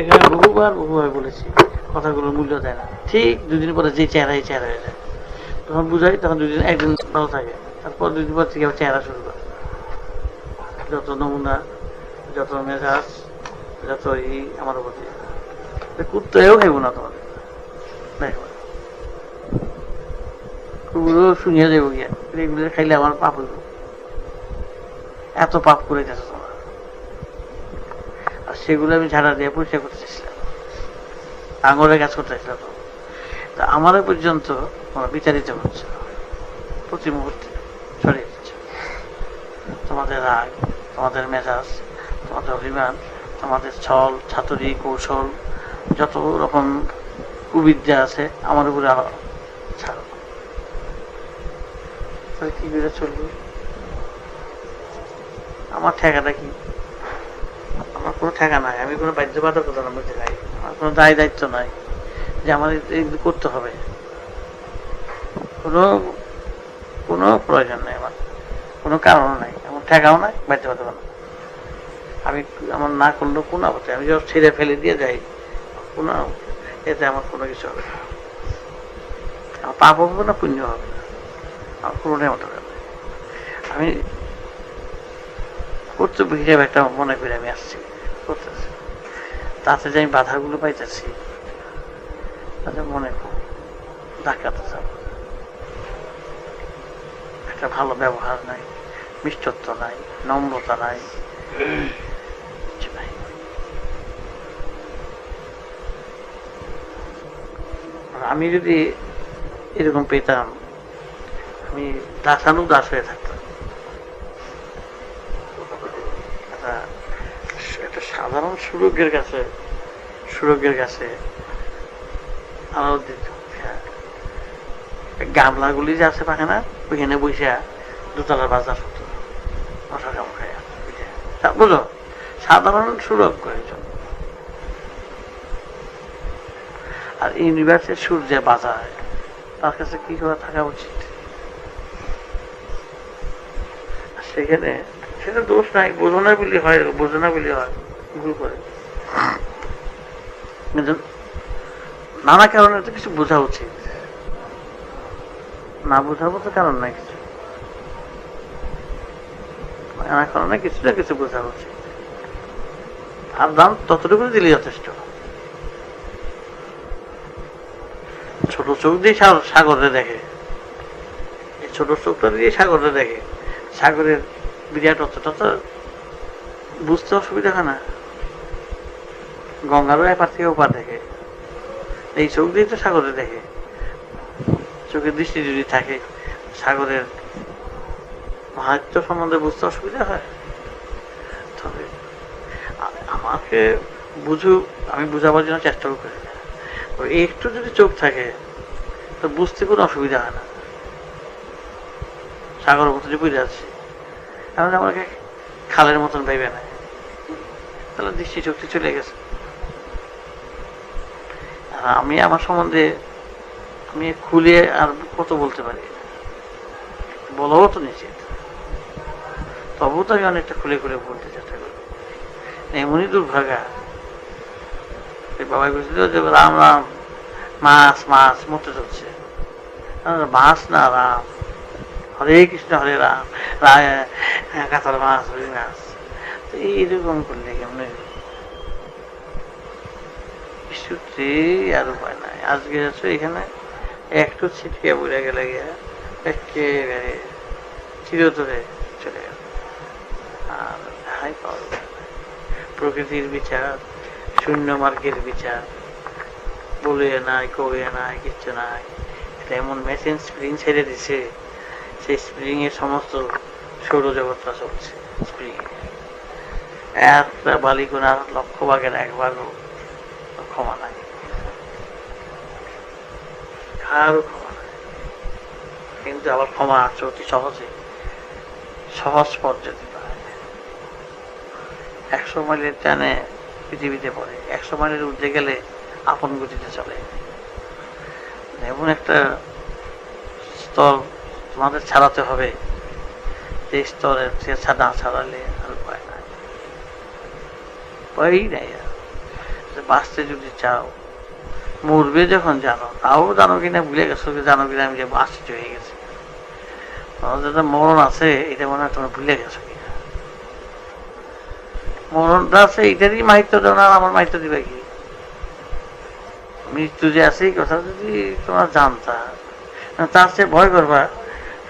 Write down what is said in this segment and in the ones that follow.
এখানে বহুবার বহুবার বলেছি। কথাগুলোর মূল্য দেয় না। ঠিক দুদিন পরে যে চেহারা, এই চেহারা হয়ে যায় তখন বুঝাই, তখন দুদিন, একদিন ভালো থাকে। তারপর দুদিন পর থেকে চেহারা শুরু করে যত নমুনা, যত মেজাজ, যত ই আমার উপর দিয়ে। কুত্তেও খাইব না তোমাদের। দেখো কুকুরও শুনিয়ে দেবো গিয়া। এগুলো খাইলে আমার পাপ হইব। এত পাপ করে গেছে সেগুলো আমি ঝাড়া দিয়ে পরিষ্কার করতে চাইছিলাম। আঙুলের কাজ করতে চাইছিলাম। তো আমারও পর্যন্ত তোমরা বিচারিত হচ্ছে প্রতি মুহূর্তে ছড়িয়ে দিচ্ছে। তোমাদের রাগ, তোমাদের মেজাজ, তোমাদের অভিমান, তোমাদের ছল, ছাতুরি, কৌশল, যত রকম কুবিদ্যা আছে, আমার উপরে আরও ছাড়ো। কি করে চলবে? আমার ঠেকাটা কি? কোনো ঠেকা নাই, আমি কোনো বাধ্যবাধকতার মধ্যে নাই, আমার কোনো দায় দায়িত্ব নাই যে আমার এগুলো করতে হবে। কোনো কোনো প্রয়োজন নেই আমার, কোনো কারণ নাই, এমন ঠেকাও নাই বাধ্যবাধকতা নাই। আমি আমার না করলেও কোনো আপত্তি আমি যখন ছেড়ে ফেলে দিয়ে যাই, কোনো এতে আমার কোনো কিছু হবে না। আমার পাপ হবে না, পুণ্য হবে না, আমার মতো হবে আমি কর্তব্য হিসেবে একটা মনে করে আমি আসছি। করতেছি। তাতে যে আমি বাধাগুলো পাইতেছি, তাতে মনে ধাক্কাতে যাব। একটা ভালো ব্যবহার নাই, মিষ্টত্ব নাই, নম্রতা নাই। আমি যদি এরকম পেতাম, আমি দাসানু দাস হয়ে থাকতাম একটা একটা সাধারণ সুরজ্ঞের কাছে সুরজ্ঞের কাছে দিত হ্যাঁ। গামলাগুলি যে আছে পাখানা ওইখানে বসে দোতলার বাজার হতো বুঝো, সাধারণ সুরজ্ঞ একজন। আর ইউনিভার্সের সুর যে বাজায়, তার কাছে কি করে থাকা উচিত? সেখানে, সেটা দোষ নাই, বোঝো না বলি হয়, বোঝো না বলি হয়। ভুল করে। কিন্তু নানা কারণে তো কিছু বোঝা উচিত। না বোঝার মতো কারণ নাই কিছু। নানা কারণে কিছু না কিছু বোঝা উচিত। আর দাম ততটুকু দিলে যথেষ্ট। ছোট চোখ দিয়ে সাগরে দেখে। এই ছোট চোখটা দিয়ে সাগরে দেখে। সাগরের বিরাট অতটা তো বুঝতে অসুবিধা হয় না। গঙ্গারও এপার থেকে ওপার দেখে। এই চোখ দিয়ে তো সাগরে দেখে। চোখের দৃষ্টি যদি থাকে, সাগরের মাহাত্ম সম্বন্ধে বুঝতে অসুবিধা হয়। তবে আমাকে বুঝুক আমি বুঝাবার জন্য চেষ্টাও করি ওই একটু যদি চোখ থাকে, তো বুঝতে কোনো অসুবিধা হয় না। সাগরের মতো যে বুঝে আছি এখন আমাকে খালের মতন ভেবে নেয়। তাহলে দৃষ্টি শক্তি চলে গেছে। আমি আমার সম্বন্ধে আমি খুলে আর কত বলতে পারি? বলাও তো নিশ্চিত তবু তো আমি অনেকটা খুলে খুলে বলতে চেষ্টা করি। এমনই দুর্ভাগা। এই বাবা বলছিল যে রাম রাম, মাছ মাছ, মরতে চলছে। মাছ না, রাম। হরে কৃষ্ণ, হরে রাম। রায় কাতল মাছ হরি মাছ। তো এইরকম করলে কেমন? কিছুতে আর উপায় নাই। আজকে যাচ্ছে এখানে? একটু ছিটকে বুড়ে গেলে গিয়া একেবারে চিরতরে চলে গেল। আর হাই পাওয়া প্রকৃতির বিচার, শূন্য মার্গের বিচার। বলে নাই কবে নাই, কিচ্ছু নাই। এটা এমন মেশিন স্প্রিং ছেড়ে দিছে, সেই স্প্রিং এর সমস্ত সৌরজগৎটা চলছে স্প্রিং একটা বালিকোনার লক্ষ ভাগের এক ক্ষমা নাই। কারও ক্ষমা নাই। কিন্তু আবার ক্ষমা আছে অতি সহজে। সহজ পদ্ধতি একশো মাইলের টানে পৃথিবীতে পড়ে একশো মাইলের ঊর্ধ্বে গেলে আপন গতিতে চলে। এমন একটা স্তর তোমাদের ছাড়াতে হবে। যে স্তরের সে ছাড়া ছাড়ালে আর উপায় নাই। উপায়ই নাই আর। যে বাঁচতে যদি চাও, মরবে যখন জানো, তাও জানো কিনা ভুলে গেছো জানো কিনা আমি যে আশ্চর্য হয়ে গেছি। মরণ আছে, এটা মনে হয় তোমরা ভুলে গেছো কিনা। মরণটা আছে, এটারই মাহিত্য দেও আমার মাহিত্য দিবে কি? মৃত্যু যে আছে, এই কথা যদি তোমরা জানতা তার চেয়ে ভয় করবা,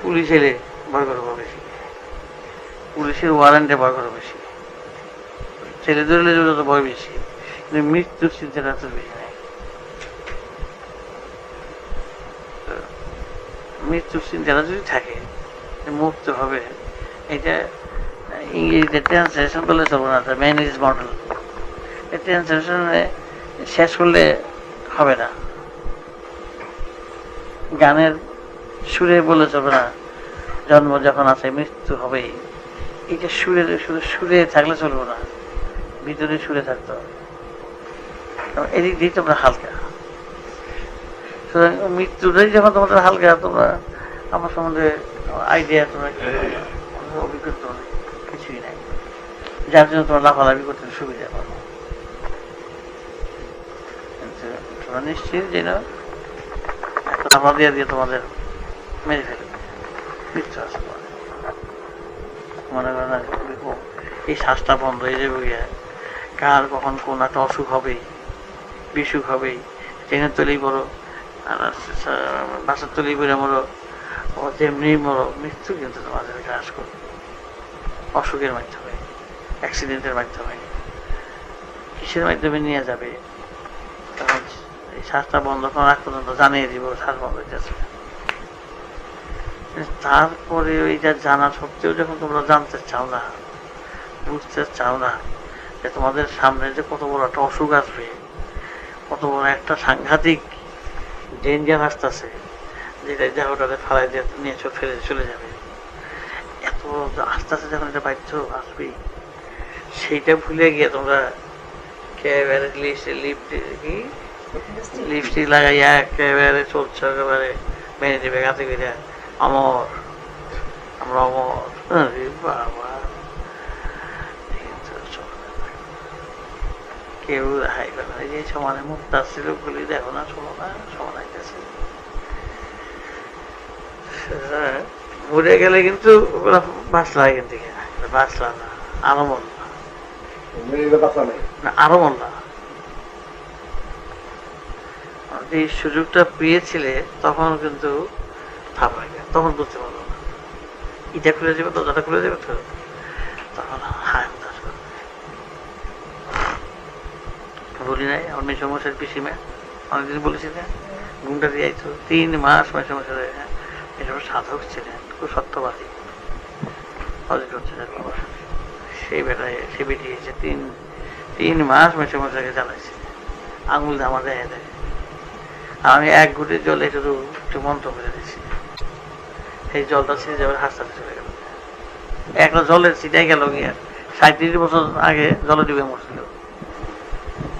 পুলিশ এলে ভয় করব বেশি। পুলিশের ওয়ারেন্টে ভয় করব বেশি। ছেলে ধরলে যত ভয় বেশি। কিন্তু মৃত্যুর চিন্তাটা তো বেশি নাই মৃত্যুর চিন্তাটা যদি থাকে মুক্ত হবে। এটা ইংরেজিতে ট্রান্সলেশন করলে চলবে না ম্যানেজ মডেল এই ট্রান্সলেশনে শেষ করলে হবে না। গানের সুরে বলে চলবে না, জন্ম যখন আছে, মৃত্যু হবেই। এটা সুরে সুরে থাকলে চলবে না, ভিতরে সুরে থাকতে হবে। এদিক দিয়ে তোমরা হালকা। সুতরাং মৃত্যুটাই যখন তোমাদের হালকা, তোমরা আমার সম্বন্ধে আইডিয়া তোমরা অভিজ্ঞতা কিছুই নাই। যার জন্য তোমরা লাফালাফি করতে সুবিধা পাবো। তোমরা নিশ্চিত যেন লাফা দিয়ে দিয়ে তোমাদের মেরে ফেলবে মৃত্যু আছে মনে করে না এই শ্বাসটা বন্ধ হয়ে যাবে কার কখন কোন একটা অসুখ হবেই। বিসুখ হবেই। ট্রেনের তলেই বড় আর বাসার তলেই বেড়ে মরো, ও তেমনি মরো। মৃত্যু কিন্তু তোমাদের গ্রাস করবে। অসুখের মাধ্যমে অ্যাক্সিডেন্টের মাধ্যমে। কিসের মাধ্যমে নিয়ে যাবে? তখন এই শ্বাসটা বন্ধ করার আগ পর্যন্ত জানিয়ে দিব, শ্বাস বন্ধ হইতেছে তারপরে ওইটা জানা সত্ত্বেও যখন তোমরা জানতে চাও না, বুঝতে চাও না, যে তোমাদের সামনে যে কত বড় একটা অসুখ আসবে কত বড় একটা সাংঘাতিক ডেঞ্জার আসতেছে, যেটা দেহটাতে ফালাই দিয়ে নিয়ে ফেলে চলে যাবে। এত আস্তে আস্তে যখন এটা বাধ্য আসবেই সেইটা ভুলে গিয়ে তোমরা একেবারে লিফট লিফট কি? লিপস্টিক লাগাইয়া একেবারে চলছে, একেবারে মেনে দিবে গাছে গিয়ে অমর, আমরা অমর। বাবা কিন্তু চলে না। কেউ রেহাই না। যে সমানে মুক্ত আসছিল বলি দেখো না, শোনো না, সমান মরে গেলে কিন্তু বাঁচলা এখান থেকে। বাঁচলা না মরলা না। আরও মরলা যে সুযোগটা পেয়েছিলে, তখন কিন্তু তখন বুঝতে পারল না। ইটা খুলে যাবে, দরজাটা খুলে যাবে তো তখন হায় উদাস করবে বলি নাই আমার মেয়ে সমস্যার পিসিমা। অনেকদিন বলেছি না ঘুমটা দিয়ে আইতো। তিন মাস মেয়ে সমস্যা এসব সাধক ছিলেন, খুব সত্যবাদী। সাথে সেই বেটায়, সে বেরিয়েছে তিন তিন মাস মেয়ে সমস্যাকে চালাইছে আঙুল আমার দেয় দেয়। আমি এক ঘুটে জলে শুধু একটু মন্ত্র করে দিচ্ছি সেই জলটা ছিঁড়ে যাবে হাসপাতালে চলে গেল। একটা জলের ছিটাই গেল গিয়া। সাঁত্রিশ বছর আগে জলে ডুবে মরছিল।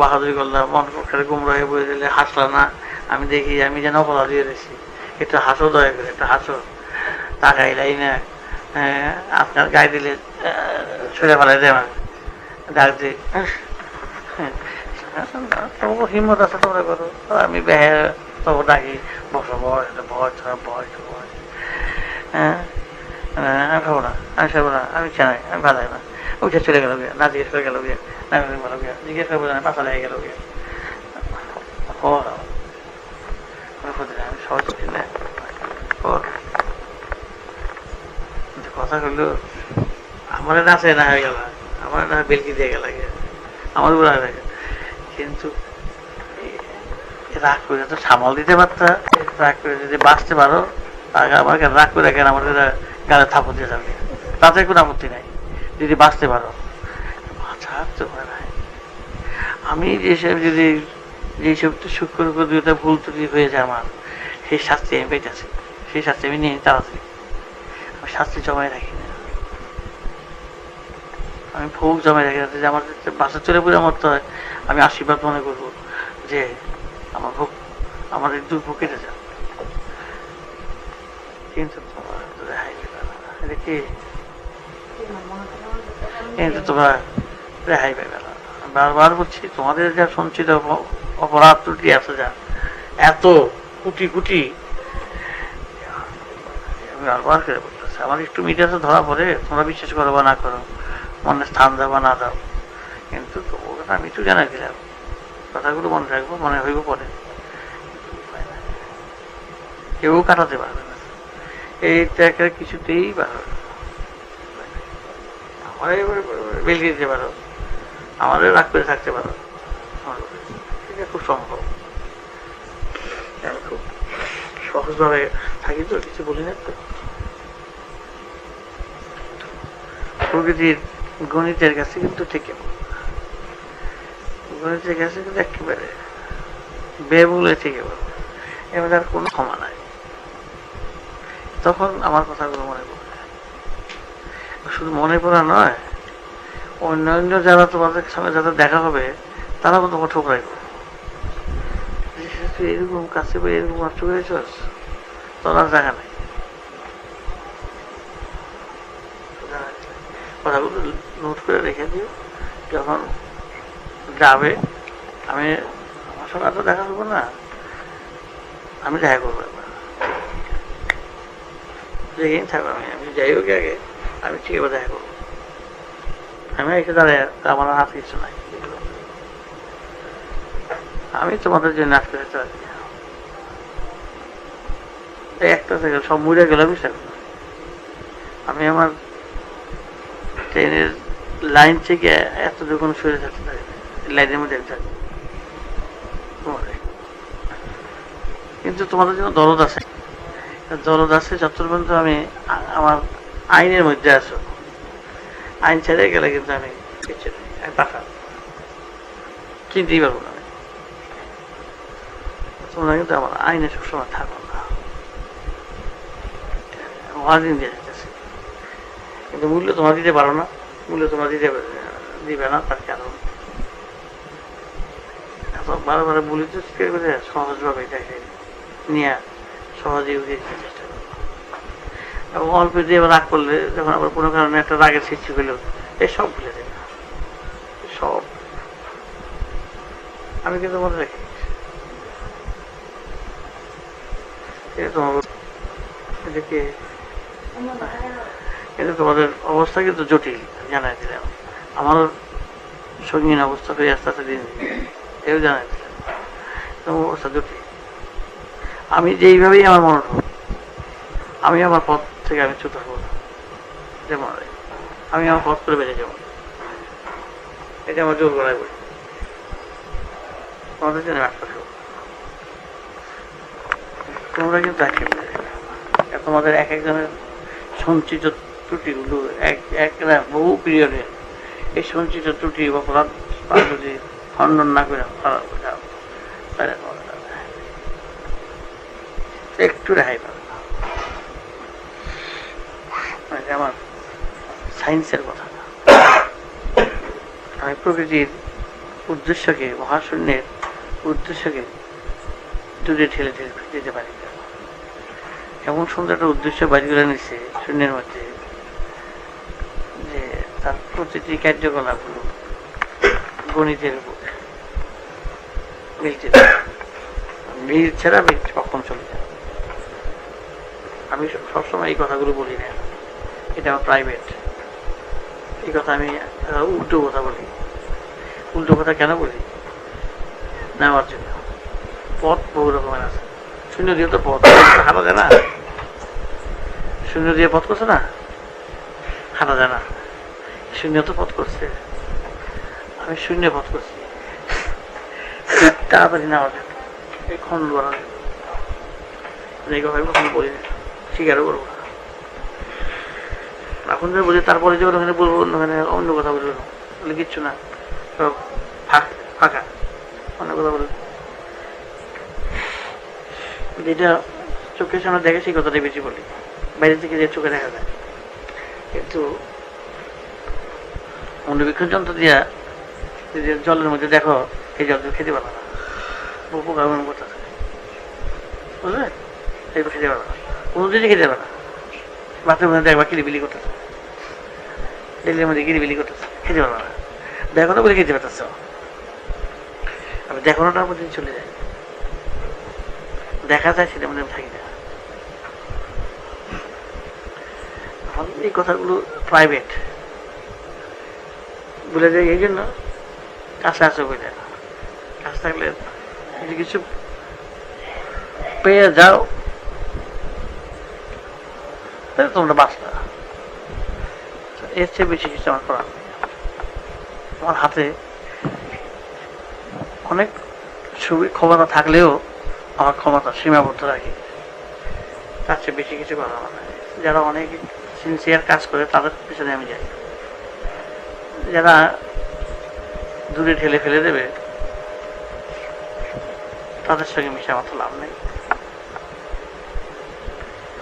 বাহাদুরি করলা মন পক্ষে গুমরা হয়ে বয়ে দিলে হাসলা না। আমি দেখি আমি যেন অপরাধী হয়েছি একটু হাসো দয়া করে একটু হাসো। তাকাইলাই না হ্যাঁ, আপনার গায়ে দিলে ছুঁড়ে ফেলাই দেয় আমাকে ডাক দিয়ে। তবু হিম্মত আছে তোমরা করো। আমি বেহে তবু ডাকি বসো ভয় তো ভয় হ্যাঁ হ্যাঁ, আমি খাব না আমি খাব না আমি চাই আমি ভালো না। উঠে চলে গেল গিয়া না জিজ্ঞেস করে গেল গিয়া না গেল গিয়া জিজ্ঞেস করব না। পাশা লেগে গেল কথা আমার না হয়ে গেল, আমার না বেলকি দিয়ে গেল আমার উপর হয়ে গেল কিন্তু রাগ করে তো সামাল দিতে পারতা রাগ করে যদি বাঁচতে পারো, তাহলে আমাকে রাগ করে কেন আমাদের গালে থাপড় দিয়ে যাবে। তাতে কোনো আপত্তি নাই। যদি বাঁচতে পারো। বাঁচার তো উপায় আমি যেসব যদি যে সব তো শুক্র দুটা ভুল ত্রুটি হয়ে যায় আমার, সেই শাস্তি আমি পেয়েছি। সেই শাস্তি আমি নিয়ে তাড়াতাড়ি। আমি শাস্তি জমায় রাখি না। আমি ভোগ জমায় রাখি না। যে আমার বাসা চলে পড়ে মরতে হয়। আমি আশীর্বাদ মনে করব যে আমার ভোগ, আমার এই দুর্ভোগ কেটে যাক। কিন্তু তোমার কি? কিন্তু তোমরা রেহাই পাইবে না। বারবার বলছি, তোমাদের যা সঞ্চিত অপরাধ ত্রুটি আছে যা, এত কুটি কুটি বারবার করে বলতেছি, আমার একটু মিডিয়াতে ধরা পড়ে, তোমরা বিশ্বাস করো বা না করো, মনে স্থান দাও না দাও, কিন্তু না আমি তো জানা দিলাম। কথাগুলো মনে রাখব, মনে হইব পরে। কেউ কাটাতে পারবে না। এই ট্যাগটা কিছুতেই পারবে না। আমার বেলকে দিতে পারো আমাদের রাগ করে থাকতে পারো। এটা খুব সম্ভব। আমি খুব সহজভাবে থাকি তো, কিছু বলি না তো। প্রকৃতির গণিতের কাছে কিন্তু ঠিকই গণিতের কাছে কিন্তু একেবারে বে বলে ঠিকই বলব এবার আর কোনো ক্ষমা নাই। তখন আমার কথাগুলো মনে পড়ে। শুধু মনে পড়া নয়, অন্যান্য যারা তোমাদের সঙ্গে যাদের দেখা হবে, তারা তোমাকে ঠোকরাই তুই এরকম কাছে পেয়ে এরকম নষ্ট করেছস তোর আর জায়গা নাই। কথাগুলো নোট করে রেখে দিও, যখন যাবে, আমি আমার সঙ্গে তো দেখা করব না, আমি দেখা করব একবার। যেখানে থাকব আমি আমি যাই হোক আগে। আমি ঠিক এবার দেখা করব আমি এসে দাঁড়ায়, আমার হাত কিছু নাই। আমি তোমাদের জন্য যেতে পারি একটা থেকে সব মুড়ে গেল করো। আমি আমার ট্রেনের লাইন থেকে এত যখন সরে থাকতে লাইনের মধ্যে থাকি। কিন্তু তোমাদের জন্য দরদ আছে। দরদ আছে যতক্ষণ আমি আমার আইনের মধ্যে আছো। আইন ছেড়ে গেলে কিন্তু আমি কিছু চিনতেই পারব না তোমরা কিন্তু আমার আইনে সবসময় থাকো দিয়ে কিন্তু মূল্য তোমরা দিতে পারো না। মূল্য তোমরা দিতে, দিবে না, তার কারণ। এত বারে বারে বলি তো সহজভাবে নিয়ে সহজে করো এবং অল্প দিয়ে রাগ করলে যখন আবার কোনো কারণে একটা রাগের সৃষ্টি হলো এই সব ভুলে যাবে। সব। আমি কিন্তু মনে রাখি। এটা তোমাদের অবস্থা কিন্তু জটিল, জানাই দিলাম। আমারও সঙ্গীন অবস্থা হয়ে আস্তে আস্তে দিন এও জানাই দিলাম। তোমার অবস্থা জটিল। আমি যেইভাবেই আমার মনে আমি আমার পথ থেকে আমি ছুট হব না যেমন আমি আমার পথ করে বেঁচে যাব। এটা আমার জোর গলায় বলি। তোমাদের জন্য তোমরা কিন্তু একেবারে তোমাদের এক একজনের সঞ্চিত ত্রুটিগুলো এক এক বহু পিরিয়ডের এই সঞ্চিত ত্রুটি বা অপরাধ যদি খণ্ডন না করে তাহলে। একটু রেহাই পাবে না এটা আমার সায়েন্সের কথা না। আমি প্রকৃতির উদ্দেশ্যকে, মহাশূন্যের উদ্দেশ্যকে দূরে ঠেলে ঠেলে দিতে পারি এমন সুন্দর একটা উদ্দেশ্য বাড়ি করে নিচ্ছে শূন্যের মধ্যে, যে তার প্রতিটি কার্যকলাপগুলো গণিতের উপর মিলছে না। মিল ছাড়া মিল কখন চলে যায় আমি সবসময় এই কথাগুলো বলি না এটা আমার প্রাইভেট এই কথা আমি উল্টো কথা বলি। উল্টো কথা কেন বলি? নেওয়ার জন্য। পথ বহু রকমের আছে। শূন্য দিয়ে তো পথ। হারা যায় না? শূন্য দিয়ে পথ করছে না? হারা যায় না। শূন্য তো পথ করছে। আমি শূন্য পথ করছি। তাড়াতাড়ি নেওয়ার জন্য। এই খন্ড করার জন্য। এই কথা আমি কখনো বলি না স্বীকারও করব না। এখন যে বলি তারপরে যে ওখানে বলব, ওখানে অন্য কথা বলব। বলে কিচ্ছু না। সব ফাঁকা অন্য কথা বলব। যেটা চোখের সামনে দেখে সেই কথাটাই বেশি বলি। বাইরে থেকে যে চোখে দেখা যায়। কিন্তু অনুবীক্ষণ যন্ত্র দিয়া এই যে জলের মধ্যে দেখো, এই জল খেতে পারো না। বহু কারণ করতেছে বুঝলে? এইগুলো খেতে পারো না। কোনো জিনিস খেতে পারো বাথরুমের মধ্যে একবার কিলিবিলি করতেছে। ডেলির মধ্যে কিলিবিলি করতেছে। খেতে পারো না। দেখো না বলে খেতে পারতেছ। আমি দেখানোটার মধ্যে চলে যায় দেখা যায় সেটা মধ্যে থাকি না। এই কথাগুলো প্রাইভেট বলে যায় এই জন্য কাছে আছে বলে কাজ থাকলে কিছু পেয়ে যাও তাহলে তোমরা বাঁচবা এর চেয়ে বেশি কিছু আমার করার নেই। আমার হাতে অনেক ক্ষমতা থাকলেও আমার ক্ষমতা সীমাবদ্ধ রাখি তার চেয়ে বেশি কিছু করা নাই। যারা অনেক সিনসিয়ার কাজ করে, তাদের পিছনে আমি যাই যারা দূরে ঠেলে ফেলে দেবে, তাদের সঙ্গে মিশে আমার তো লাভ নেই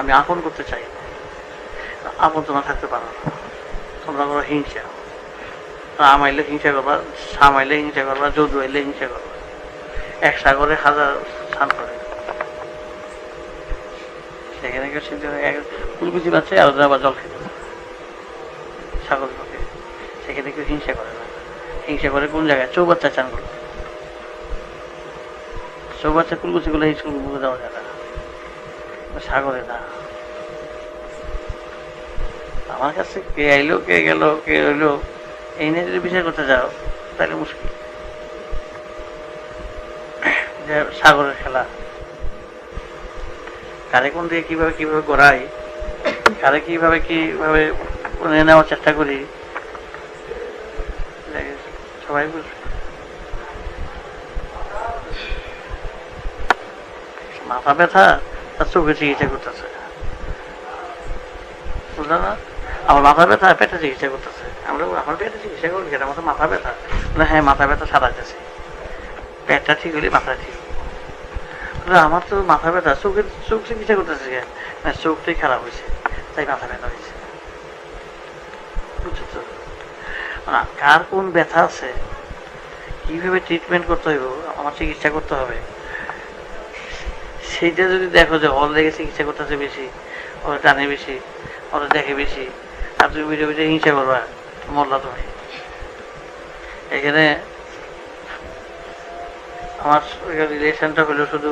আমি আপন করতে চাই। আপন থাকতে পারো তোমরা করো হিংসা। রাম আইলে হিংসা করবা, শাম আইলে হিংসা করবা, যদু আইলে হিংসা করবা। এক সাগরে হাজার স্নান করে সেখানে কেউ সিদ্ধ হয়ে পাচ্ছে আর আবার জল খেতে সাগর পথে। সেখানে কেউ হিংসা করে না। হিংসা করে কোন জায়গায়? চৌবাচ্চা চান করবে চৌবাচ্চা কুলকুচি গুলো স্কুল মুখে দেওয়া যায় না। সাগরে না। আমার কাছে কে আইলো, কে গেল, কে হইল এই নিয়ে যদি বিচার করতে যাও, তাহলে মুশকিল। যে সাগরের খেলা, কারে কোন দিকে কীভাবে কীভাবে গড়াই, কারে কীভাবে কীভাবে নেওয়ার চেষ্টা করি সবাই বুঝবে। মাথা ব্যথা, তার চোখে চিকিৎসা করতেছে। বুঝলো না? আমার মাথা ব্যথা পেটে চিকিৎসা করতেছে। আমরা আমার পেটে চিকিৎসা করি আমার তো মাথা ব্যথা। না হ্যাঁ মাথা ব্যথা সারাইতেছে পেটটা ঠিক হলে মাথা ঠিক বলে, আমার তো মাথা ব্যথা চোখের চোখ চিকিৎসা করতেছে কেন? না চোখটাই খারাপ হয়েছে তাই মাথা ব্যথা হয়েছে। বুঝছ তো? না, কার কোন ব্যথা আছে? কীভাবে ট্রিটমেন্ট করতে হইব? আমার চিকিৎসা করতে হবে। সেইটা যদি দেখো যে হল দেখে চিকিৎসা করতেছে বেশি ওরা টানে বেশি ওরা দেখে বেশি আর তুমি বুঝে বুঝে হিংসা করবা, মরলা তুমি। এখানে আমার রিলেশনটা হলো শুধু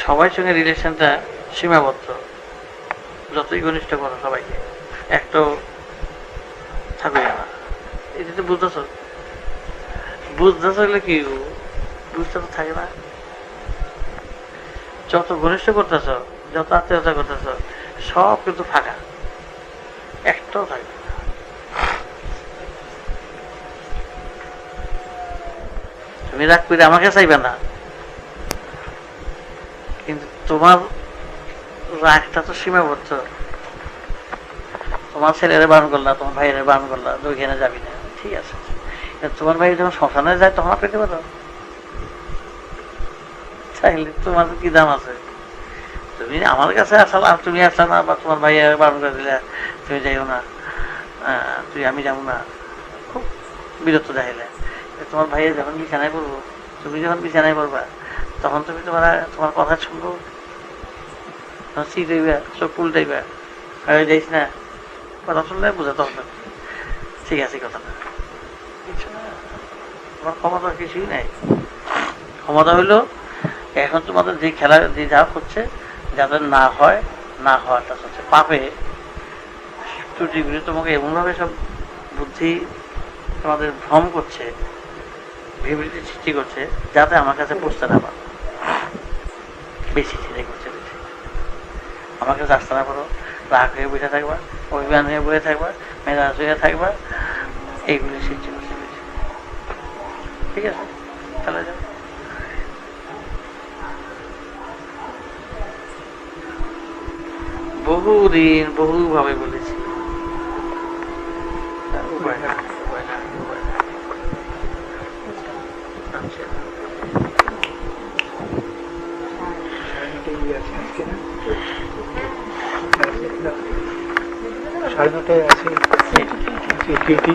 সবার সঙ্গে রিলেশনটা সীমাবদ্ধ। যতই ঘনিষ্ঠ করো সবাইকে, একটাও থাকবে না। এটা তো বুঝতেছ বুঝতেছ কি? বুঝতে তো থাকে না। যত ঘনিষ্ঠ করতেছ, যত আত্মীয়তা করতেছ, সব কিন্তু ফাঁকা। একটাও থাকবে তুমি রাগ করে আমাকে চাইবে না। কিন্তু তোমার রাগটা তো সীমাবদ্ধ। তোমার ছেলেরে বারণ করলা, তোমার ভাইয়ের বারণ করলা তো ওইখানে যাবি না। ঠিক আছে। তোমার ভাই যখন শ্মশানে যায়, তখন পেতে পারো চাইলে তোমার কি দাম আছে? তুমি আমার কাছে আসাল আর তুমি আসা না, বা তোমার ভাই বারণ করে দিলে, তুমি যাইও না তুই আমি যাব না। খুব বিরক্ত দেখাইলে। তোমার ভাইয়ের যখন বিছানায় পড়ব, তুমি যখন বিছানায় পড়বা, তখন তুমি তোমার তোমার কথা শুনব। তখন সিট হইবা চোখ উল্টাইবা হয়ে যাইস না, কথা শুনলে বুঝা তখন ঠিক আছে কথা কিছু না, তোমার ক্ষমতা কিছুই নাই। ক্ষমতা হইল, এখন তোমাদের যে খেলা, যে যা হচ্ছে যাদের না হয়, না হওয়াটা হচ্ছে। পাপে ত্রুটিগুলি তোমাকে এমনভাবে সব বুদ্ধি তোমাদের ভ্রম করছে, বিবৃতি সৃষ্টি করছে, যাতে আমার কাছে বুঝতে না পারো বেশি ছেলে করছে, বেশি। আমার কাছে আসতে না পারো। রাগ হয়ে বসে থাকবা, অভিমান হয়ে বসে থাকবা, মেজাজ হয়ে থাকবা। এইগুলি সৃষ্টি করছে, বেশি। ঠিক আছে? তাহলে যাও। বহুদিন বহুভাবে বলেছি নাই, উপায় নাই। আচ্ছা। সাড়ে নটায় আছে ডিউটি